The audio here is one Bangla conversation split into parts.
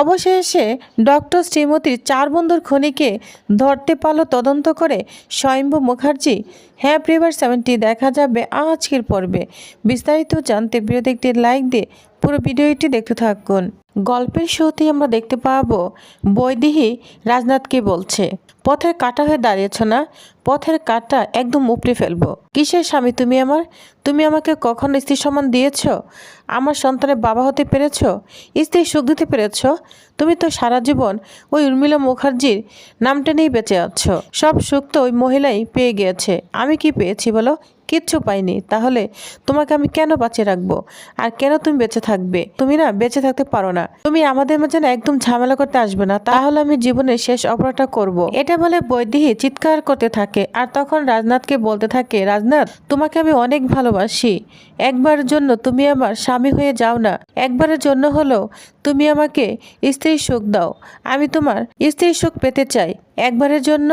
অবশেষে ডক্টর শ্রীমতীর চার বন্ধুর খনিকে ধরতে পারল তদন্ত করে স্বয়ম্ভু মুখার্জি। হ্যাঁ প্রিভার সেভেনটি দেখা যাবে আজকের পর্বে। বিস্তারিত জানতে ভিডিওতে একটি লাইক দিয়ে পুরো ভিডিওটি দেখতে থাকুন। গল্পের শুরুতেই আমরা দেখতে পাবো বৈদেহী রাজনাথকে বলছে, পথের কাটা হয়ে দাঁড়িয়েছ না? পথের কাটা একদম উপড়ে ফেলব। কিসের স্বামী তুমি আমার? তুমি আমাকে কখনো স্ত্রী সম্মান দিয়েছ? আমার সন্তানের বাবা হতে পেরেছ? স্ত্রী সুখ দিতে পেরেছ? তুমি তো সারা জীবন ওই উর্মিলা মুখার্জির নামটা নিয়েই বেঁচে আছো। সব সুখ তো ওই মহিলাই পেয়ে গিয়েছে। আমি কি পেয়েছি বলো? কিচ্ছু পাইনি, তাহলে তোমাকে আমি কেন বাঁচিয়ে রাখব? আর কেন তুমি বেঁচে থাকবে? তুমি না বেঁচে থাকতে পারো না। তুমি আমাদের মাঝে না একদম ঝামেলা করতে আসবে না, তাহলে আমি জীবনের শেষ অপরাধটা করব। এটা বলে বৈদেহী চিৎকার করতে থাকে, আর তখন রাজনাথকে বলতে থাকে, রাজনাথ, তোমাকে আমি অনেক ভালোবাসি। একবারের জন্য তুমি আমার স্বামী হয়ে যাও না। একবারের জন্য হলেও তুমি আমাকে স্ত্রীর সুখ দাও। আমি তোমার স্ত্রীর সুখ পেতে চাই। একবারের জন্য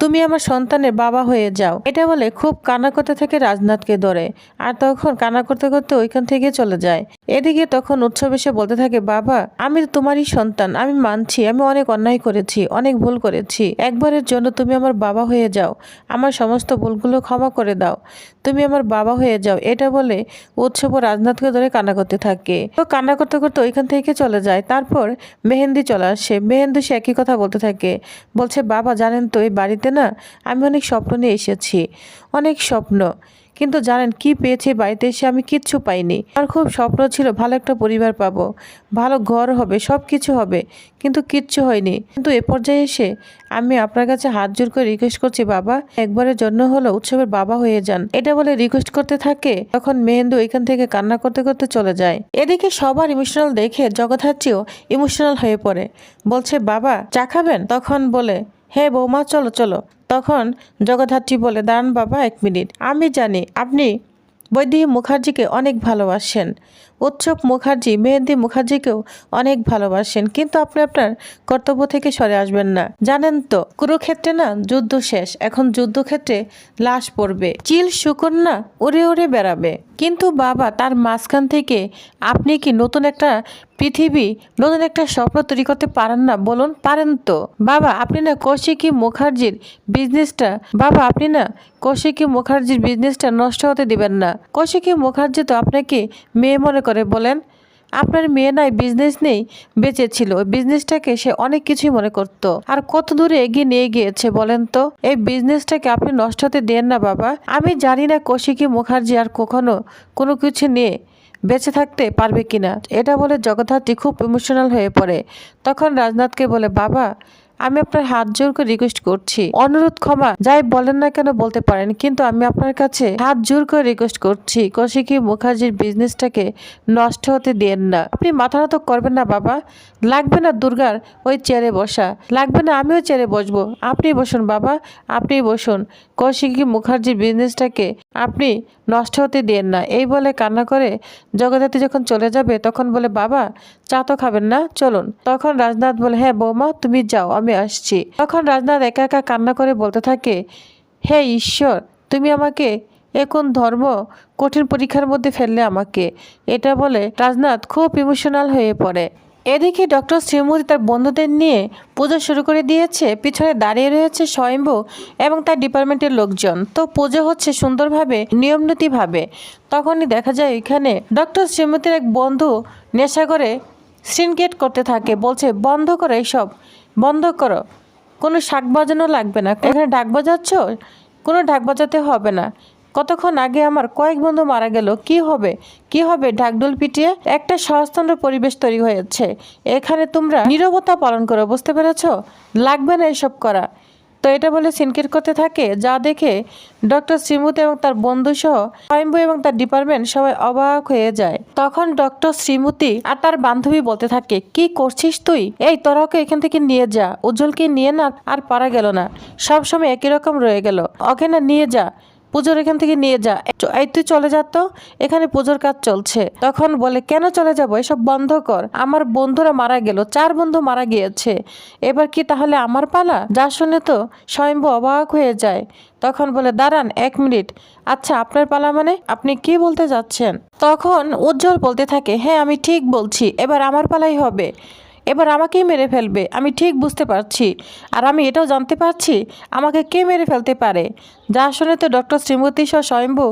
তুমি আমার সন্তানের বাবা হয়ে যাও। এটা বলে খুব কানা করতে থাকে রাজনাথকে ধরে আর তখন কানা করতে করতে ওইখান থেকে চলে যায়। এদিকে তখন উৎসব এসে বলতে থাকে, বাবা, আমি তো তোমারই সন্তান। আমি মানছি, আমি অনেক অন্যায় করেছি, অনেক ভুল করেছি। একবারের জন্য তুমি আমার বাবা হয়ে যাও। আমার সমস্ত ভুলগুলো ক্ষমা করে দাও। তুমি আমার বাবা হয়ে যাও। এটা বলে উৎসব ও রাজনাথকে ধরে কান্না করতে থাকে। তো কান্না করতে করতে ওইখান থেকে চলে যায়। তারপর মেহেন্দি চলে আসে। মেহেন্দি সে একই কথা বলতে থাকে। বলছে, বাবা, জানেন তো, এই বাড়িতে না আমি অনেক স্বপ্ন নিয়ে এসেছি। অনেক স্বপ্ন। কিন্তু জানেন কি পেয়েছে বাড়িতে এসে আমি কিচ্ছু পাইনি। আমার খুব স্বপ্ন ছিল ভালো একটা পরিবার পাবো। ভালো ঘর হবে সব কিছু হবে, কিন্তু কিচ্ছু হয়নি। কিন্তু এ পর্যায়ে এসে আমি আপনার কাছে হাত জোর করে রিকোয়েস্ট করছি, বাবা, একবারের জন্য হলো উৎসবের বাবা হয়ে যান। এটা বলে রিকোয়েস্ট করতে থাকে, তখন মেহেন্দু এখান থেকে কান্না করতে করতে চলে যায়। এদিকে সবার ইমোশনাল দেখে জগদ্ধাত্রীও ইমোশনাল হয়ে পড়ে। বলছে, বাবা, চা খাবেন? তখন বলে হে বৌমা, চলো চলো। তখন জগদ্ধাত্রী বলে দাঁড়ান বাবা এক মিনিট। আমি জানি আপনি বৈদেহী মুখার্জিকে অনেক ভালোবাসেন। উৎসব মুখার্জি, মেহেন্দি মুখার্জিকেও অনেক ভালোবাসেন। কিন্তু আপনি আপনার কর্তব্য থেকে সরে আসবেন না। জানেন তো, কুরুক্ষেত্রে না যুদ্ধ শেষ। এখন যুদ্ধক্ষেত্রে লাশ পড়বে। চিল না উড়ে উড়ে বেড়াবে। কিন্তু বাবা, তার মাঝখান থেকে আপনি কি নতুন একটা পৃথিবী, নতুন একটা স্বপ্ন তৈরি করতে পারেন না? বলুন, পারেন তো। বাবা, আপনি না কৌশিকী মুখার্জির বিজনেসটা বাবা, আপনি না কৌশিকী মুখার্জির বিজনেসটা নষ্ট হতে দিবেন না। কৌশিকী মুখার্জি তো আপনাকে মেয়ে মনে করে বলেন, আপনার মেয়ে নাই বিজনেস নেই, বেঁচে ছিল। বিজনেসটাকে সে অনেক কিছুই মনে করত। আর কত দূরে এগিয়ে নিয়ে গিয়েছে বলেন তো? এই বিজনেসটাকে আপনি নষ্ট হতে দেন না বাবা। আমি জানি না কৌশিকী মুখার্জি আর কখনো কোনো কিছু নিয়ে বেঁচে থাকতে পারবে কিনা। এটা বলে জগদ্ধাত্রী খুব ইমোশনাল হয়ে পড়ে। তখন রাজনাথকে বলে, বাবা আমি আপনার হাত জোর করে রিকোয়েস্ট করছি। অনুরোধ ক্ষমা, যাই বলেন না কেন বলতে পারেন, কিন্তু আমি আপনার কাছে হাত জোর করে রিকোয়েস্ট করছি। কৌশিকী মুখার্জির বিজনেসটাকে নষ্ট হতে দেন না। আপনি মাথা নত করবেন না বাবা। লাগবে না দুর্গার ওই চেয়ারে বসা। লাগবে না আমিও চেয়ারে বসবো। আপনি বসুন বাবা, আপনি বসুন। কৌশিকী মুখার্জির বিজনেসটাকে আপনি নষ্ট হতে দেন না। এই বলে কান্না করে জগদ্ধাত্রী যখন চলে যাবে, তখন বলে, বাবা, চা তো খাবেন না, চলুন। তখন রাজনাথ বলে হ্যাঁ বৌমা, তুমি যাও, আমি আসছি। তখন রাজনাথ একা একা কান্না করে বলতে থাকে, হে ঈশ্বর, তুমি আমাকে এখন ধর্ম কঠিন পরীক্ষার মধ্যে ফেললে আমাকে? এটা বলে রাজনাথ খুব ইমোশনাল হয়ে পড়ে। এদিকে ডক্টর শ্রীমতী তার বন্ধুদের নিয়ে পুজো শুরু করে দিয়েছে। পিছনে দাঁড়িয়ে রয়েছে স্বয়ম্ভু এবং তার ডিপার্টমেন্টের লোকজন। তো পুজো হচ্ছে সুন্দরভাবে, নিয়মনীতিভাবে। তখনই দেখা যায় এখানে ডক্টর শ্রীমতীর এক বন্ধু নেশা করে সিনকেট করতে থাকে। বলছে, বন্ধ করে এইসব। বন্ধ করো। কোনো শাক বাজানো লাগবে না। এখানে ডাক বাজাচ্ছ? কোনো ঢাক বাজাতে হবে না। কতক্ষণ আগে আমার কয়েক বন্ধু মারা গেল, কি হবে? কি হবে ঢাকডোল পিটিয়ে? একটা সহস্তন্ত্র পরিবেশ তৈরি হয়েছে। এখানে তোমরা নিরবতা পালন করো, বুঝতে পেরেছ? লাগবে না এসব করা। তো এটা বলে সিনকির করতে থাকে, যা দেখে ডক্টর শ্রীমুত এবং তার বন্ধু সহ স্বয়ম্ভু এবং তার ডিপার্টমেন্ট সবাই অবাক হয়ে যায়। তখন ডক্টর শ্রীমতী আর তার বান্ধবী বলতে থাকে, কি করছিস তুই? এই তোরা ওকে এখান থেকে নিয়ে যা। উজ্জ্বলকে নিয়ে না আর পারা গেল না। সব সময় একই রকম রয়ে গেল। ওকে না নিয়ে যা। পুজোর এখান থেকে নিয়ে যা। এই তুই চলে যা তো। এখানে পুজোর কাজ চলছে। তখন বলে, কেন চলে যাব? এসব বন্ধ কর। আমার বন্ধুরা মারা গেল। চার বন্ধু মারা গিয়েছে। এবার কি তাহলে আমার পালা? যা শুনে তো স্বয়ম্ভু অবাক হয়ে যায়। তখন বলে, দাঁড়ান এক মিনিট। আচ্ছা আপনার পালা মানে? আপনি কি বলতে যাচ্ছেন? তখন উজ্জ্বল বলতে থাকে হ্যাঁ আমি ঠিক বলছি। এবার আমার পালাই হবে। এবার আমাকেই মেরে ফেলবে, আমি ঠিক বুঝতে পারছি। আর আমি এটাও জানতে পারছি, আমাকে কে মেরে ফেলতে পারে? যা শুনে তো ডক্টর শ্রীমতী সহ স্বয়ম্ভু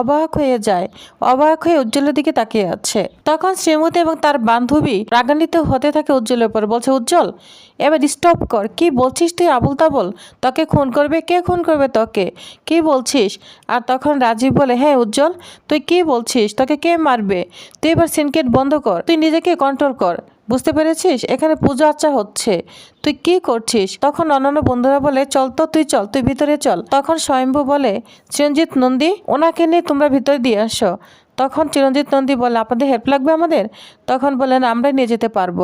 অবাক হয়ে যায়, অবাক হয়ে উজ্জ্বলের দিকে তাকিয়ে আছে। তখন শ্রীমতী এবং তার বান্ধবী রাগান্বিত হতে থাকে উজ্জ্বলের উপর, বলছে, উজ্জ্বল, এবার স্টপ কর, কি বলছিস তুই আবুল তাবল তোকে খুন করবে কে, খুন করবে তোকে? কি বলছিস? আর তখন রাজীব বলে হ্যাঁ উজ্জ্বল, তুই কি বলছিস? তোকে কে মারবে? তুই এবার সিনকেট বন্ধ কর, তুই নিজেকে কন্ট্রোল কর। বুঝতে পেরেছিস? এখানে পুজো আচ্চা হচ্ছে। তুই কি করছিস? তখন অন্যান্য বন্ধুরা বলে, চল তো, তুই চল, তুই ভিতরে চল। তখন স্বয়ম্ভু বলে, চিরঞ্জিত নন্দী, ওনাকে নিয়ে তোমরা ভিতরে দিয়ে আসো। তখন চিরঞ্জিত নন্দী বলে, আপনাদের হেল্প লাগবে আমাদের? তখন বললেন আমরা নিয়ে যেতে পারব।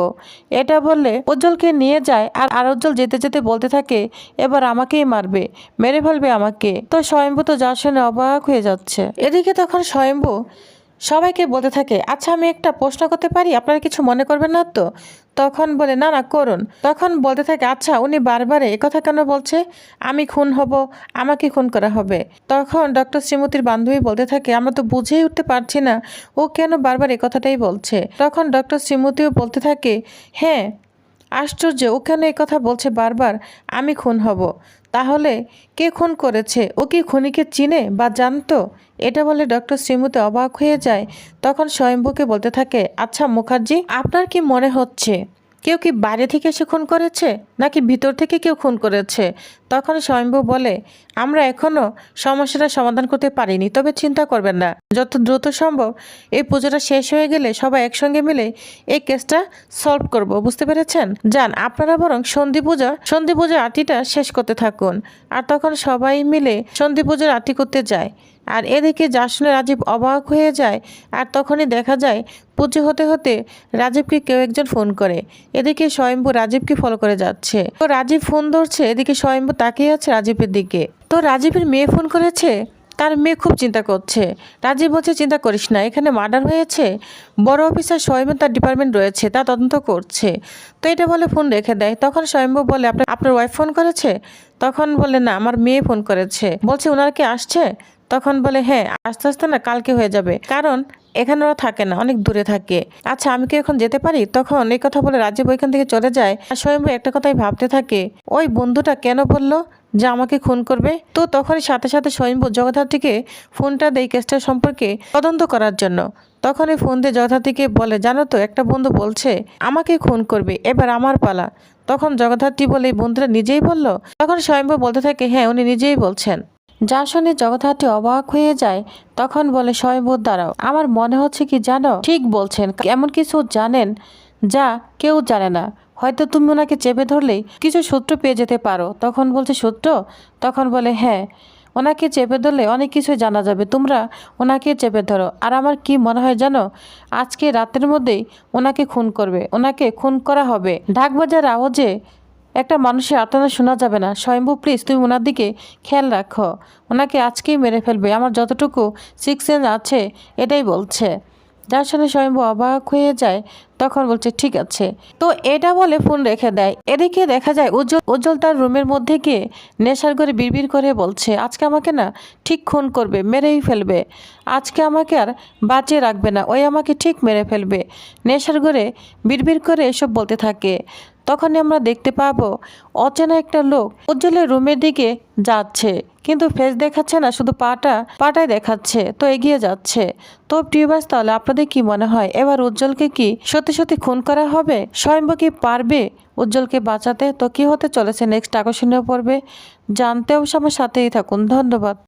এটা বললে উজ্জ্বলকে নিয়ে যায় আর আর উজ্জ্বল যেতে যেতে বলতে থাকে, এবার আমাকেই মারবে, মেরে ফেলবে আমাকে। তো স্বয়ম্ভু তো যা শুনে অবাক হয়ে যাচ্ছে। এদিকে তখন স্বয়ম্ভু সবাইকে বলতে থাকে আচ্ছা আমি একটা প্রশ্ন করতে পারি? আপনারা কিছু মনে করবেন না তো? তখন বলে, না না, করুন। তখন বলতে থাকে আচ্ছা উনি বারবার কথা কেন বলছে? আমি খুন হব, আমাকে খুন করা হবে। তখন ডক্টর শ্রীমতীর বান্ধবী বলতে থাকে, আমরা তো বুঝেই উঠতে পারছি না, ও কেন বারবার এ কথাটাই বলছে? তখন ডক্টর শ্রীমতীও বলতে থাকে হ্যাঁ আশ্চর্য, ও কেন এই কথা বলছে বারবার? আমি খুন হব। তাহলে কে খুন করেছে? ও কি খুনিকে চিনে বা জানতো? এটা বলে ডক্টর শ্রীমতী অবাক হয়ে যায়। তখন স্বয়ম্ভুকে বলতে থাকে আচ্ছা মুখার্জি, আপনার কি মনে হচ্ছে? কেউ কি বাইরে থেকে এসে খুন করেছে, নাকি ভিতর থেকে কেউ খুন করেছে? তখন স্বয়ম্ভু বলে, আমরা এখনও সমস্যাটা সমাধান করতে পারিনি, তবে চিন্তা করবেন না। যত দ্রুত সম্ভব এই পুজোটা শেষ হয়ে গেলে সবাই একসঙ্গে মিলে এই কেসটা সলভ করব, বুঝতে পেরেছেন? যান, আপনারা বরং সন্ধি পূজা, সন্ধি পূজার আরতিটা শেষ করতে থাকুন। আর তখন সবাই মিলে সন্ধি পূজার আরতি করতে যায়। আর এদিকে যা শুনে রাজীব অবাক হয়ে যায়, আর তখনই দেখা যায়, পুজো হতে হতে রাজীবকে কেউ একজন ফোন করে। এদিকে স্বয়ম্ভু রাজীবকে ফলো করে যাচ্ছে। তো রাজীব ফোন ধরছে, এদিকে স্বয়ম্ভু তাকিয়ে আছে রাজীবের দিকে। তো রাজীবের মেয়ে ফোন করেছে? তার মেয়ে খুব চিন্তা করছে। রাজীব বলছে, চিন্তা করিস না, এখানে মার্ডার হয়েছে। বড় অফিসার স্বয়ম্ভু তার ডিপার্টমেন্ট রয়েছে, তা তদন্ত করছে। তো এটা বলে ফোন রেখে দেয়। তখন স্বয়ম্ভু বলে, আপনার আপনার ওয়াইফ ফোন করেছে? তখন বলে, না, আমার মেয়ে ফোন করেছে। বলছে, ওনার কি আসছে? তখন বলে হ্যাঁ আস্তে আস্তে না কালকে হয়ে যাবে। কারণ এখানে ওরা থাকে না, অনেক দূরে থাকে। আচ্ছা আমি কি এখন যেতে পারি? তখন এই কথা বলে রাজীব ওইখান থেকে চলে যায়। আর স্বয়ম্ভু একটা কথাই ভাবতে থাকে, ওই বন্ধুটা কেন বলল যে আমাকে খুন করবে? তো তখনই সাথে সাথে স্বয়ম্ভু জগদ্ধাত্রীকে ফোনটা দেয় কেসটা সম্পর্কে তদন্ত করার জন্য। তখন এই ফোন দিয়ে জগদ্ধাত্রীকে বলে, জানো তো, একটা বন্ধু বলছে, আমাকে খুন করবে, এবার আমার পালা। তখন জগদ্ধাত্রী বলে, এই বন্ধুরা নিজেই বলল? তখন স্বয়ম্ভু বলতে থাকে হ্যাঁ উনি নিজেই বলছেন। যা শুনে জগদ্ধাত্রী অবাক হয়ে যায়, তখন বলে স্বয়ম্ভূর দাঁড়াও। আমার মনে হচ্ছে কি জানো? ঠিক বলছেন। এমন কিছু জানেন যা কেউ জানে না। হয়তো তুমি ওনাকে চেপে ধরলেই কিছু সূত্র পেয়ে যেতে পারো। তখন বলছে, সূত্র? তখন বলে হ্যাঁ। ওনাকে চেপে ধরলে অনেক কিছু জানা যাবে। তোমরা ওনাকে চেপে ধরো। আর আমার কি মনে হয় জানো? আজকে রাতের মধ্যেই ওনাকে খুন করবে। ওনাকে খুন করা হবে। ঢাকবাজার আওয়াজে একটা মানুষের আত্মনা শোনা যাবে না। স্বয়ম্ভু, প্লিজ, তুমি ওনার দিকে খেয়াল রাখো। ওনাকে আজকেই মেরে ফেলবে। আমার যতটুকু সিক্স আছে, এটাই বলছে। যার সঙ্গে স্বয়ম্ভু অবাক হয়ে যায়, তখন বলছে, ঠিক আছে। তো এটা বলে ফোন রেখে দেয়। এদিকে দেখা যায় উজ্জ্বল উজ্জ্বল তার রুমের মধ্যে গিয়ে নেশার করে বিড়বিড় করে বলছে, আজকে আমাকে না ঠিক খুন করবে, মেরেই ফেলবে। আজকে আমাকে আর বাঁচিয়ে রাখবে না। ওই আমাকে ঠিক মেরে ফেলবে। নেশার ঘরে বিড়বিড় করে এসব বলতে থাকে। তখনই আমরা দেখতে পাবো, অচেনা একটা লোক উজ্জ্বলের রুমের দিকে যাচ্ছে। কিন্তু ফেস দেখাচ্ছে না, শুধু পাটা, পাটাই দেখাচ্ছে। তো এগিয়ে যাচ্ছে। তো টিউবাস তাহলে আপনাদের কি মনে হয়? এবার উজ্জ্বলকে কি সত্যি সত্যি খুন করা হবে? স্বয়ম্ভ কি পারবে উজ্জ্বলকে বাঁচাতে? তো কি হতে চলেছে? নেক্সট আকর্ষণীয় পর্বে। জানতে অবশ্য আমার সাথেই থাকুন। ধন্যবাদ।